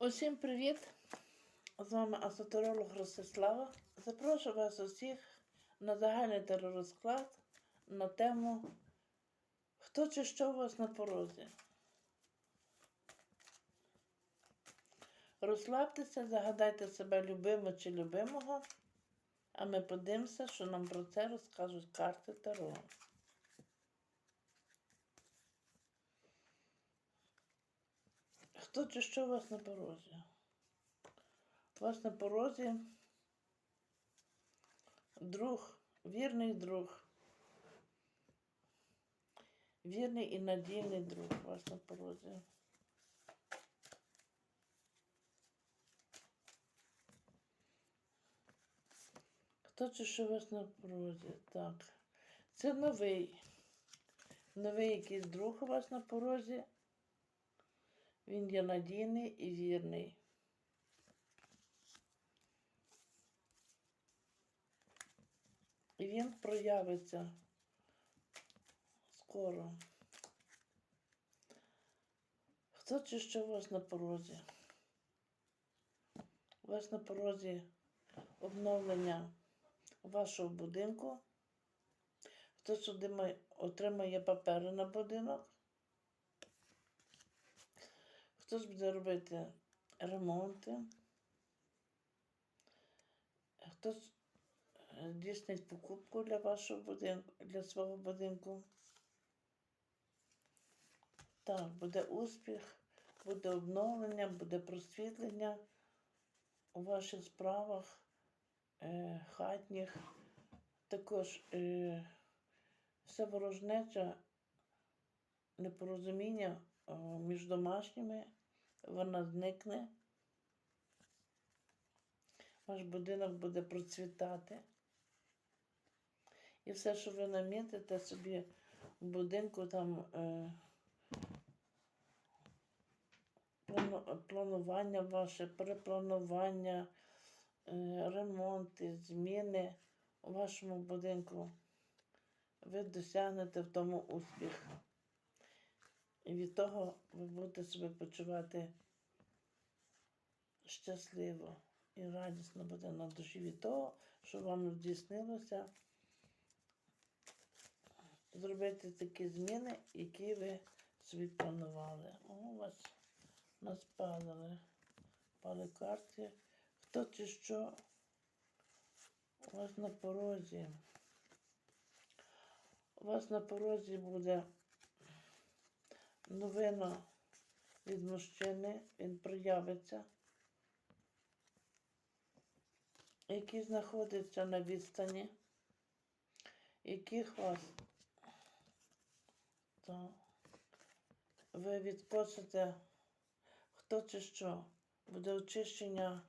Усім привіт! З вами асотеролог Ростислава. Запрошую вас усіх на загальний теророзклад на тему Хто чи що у вас на порозі? Розслабтеся, загадайте себе любимо чи любимого, а ми подивимося, що нам про це розкажуть карти Таро. Хто чи що у вас на порозі? У вас на порозі друг, вірний друг. Вірний і надійний друг у вас на порозі. Хто чи що у вас на порозі? Так. Це новий. Новий якийсь друг у вас на порозі. Він є надійний і вірний. І він проявиться скоро. Хто чи що у вас на порозі? У вас на порозі обновлення вашого будинку. Хтось отримає папери на будинок. Хтось буде робити ремонти, хтось е, здійснить покупку для вашого будинку, для свого будинку. Так, буде успіх, буде обновлення, буде просвітлення у ваших справах е, хатніх. Також е, все ворожнеча, непорозуміння між домашніми, вона зникне. Ваш будинок буде процвітати. І все, що ви намітите собі в будинку, там е, планування ваше, перепланування, е, ремонти, зміни у вашому будинку, ви досягнете в тому успіх. І від того ви будете себе почувати щасливо і радісно буде на душі від того, що вам здійснилося зробити такі зміни, які ви собі планували. О, у вас нас падали, пали карти. Хто чи що у вас на порозі? У вас на порозі буде новина від мужчини, він проявиться, який знаходиться на відстані, яких вас то ви відкосите хто чи що, буде очищення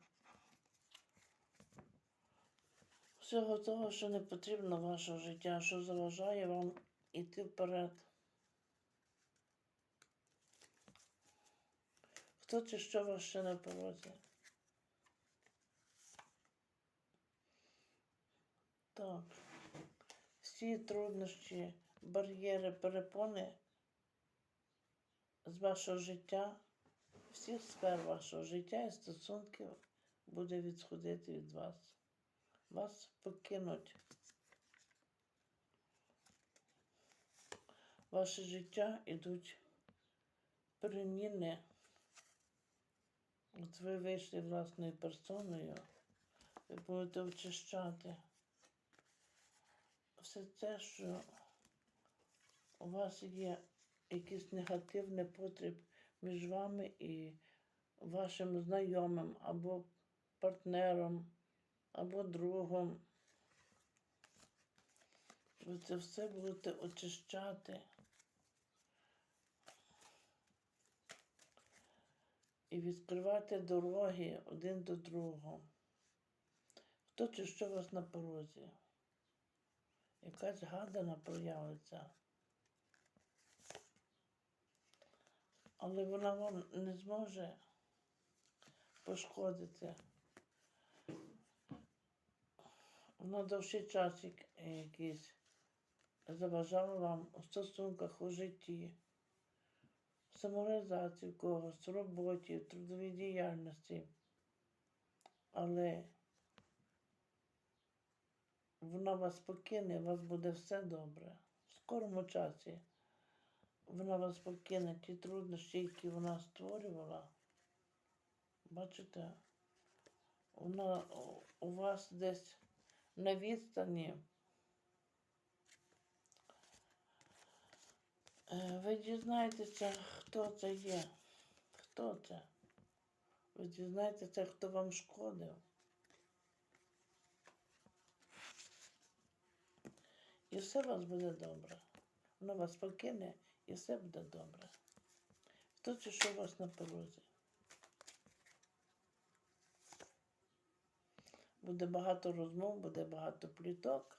всього того, що не потрібно вашого життя, що заважає вам іти вперед. Хто чи що вас ще на порозі? Так. Всі труднощі, бар'єри, перепони з вашого життя, всіх сфер вашого життя і стосунків буде відсходити від вас. Вас покинуть. Ваше життя йдуть переміни. От ви вийшли власною персоною, ви будете очищати все те, що у вас є якийсь негативний потріб між вами і вашим знайомим або партнером, або другом. Ви це все будете очищати. І відкривати дороги один до другого. Хто чи що у вас на порозі? Якась гадана проявиться. Але вона вам не зможе пошкодити. Вона довший час якийсь заважала вам у стосунках у житті. Самореалізації когось, роботі, трудовій діяльності. Але вона вас покине, у вас буде все добре. В скорому часі вона вас покине ті труднощі, які вона створювала. Бачите, вона у вас десь на відстані. Ви дізнаєтеся, хто це є. Хто це? Ви дізнаєтеся, хто вам шкодив. І все у вас буде добре. Вона вас покине і все буде добре. Хто чи що у вас на порозі? Буде багато розмов, буде багато пліток.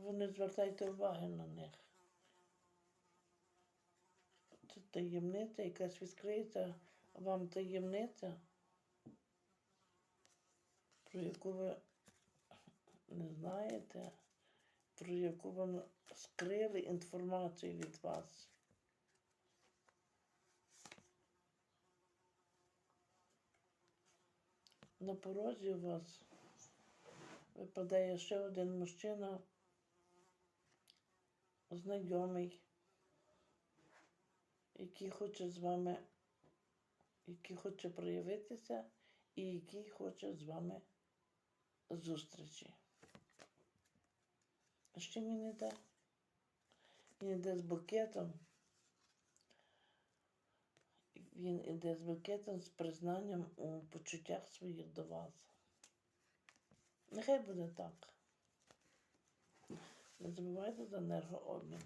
Ви не звертайте уваги на них. Це таємниця, якась відкриється вам таємниця, про яку ви не знаєте, про яку вам скрили інформацію від вас. На порозі у вас випадає ще один мужчина, знайомий, який хоче з вами, який хоче проявитися і який хоче з вами зустрічі. А що він іде? Він іде з букетом. Він іде з букетом з признанням у почуттях своїх до вас. Нехай буде так. Не забувайте за енергообмін.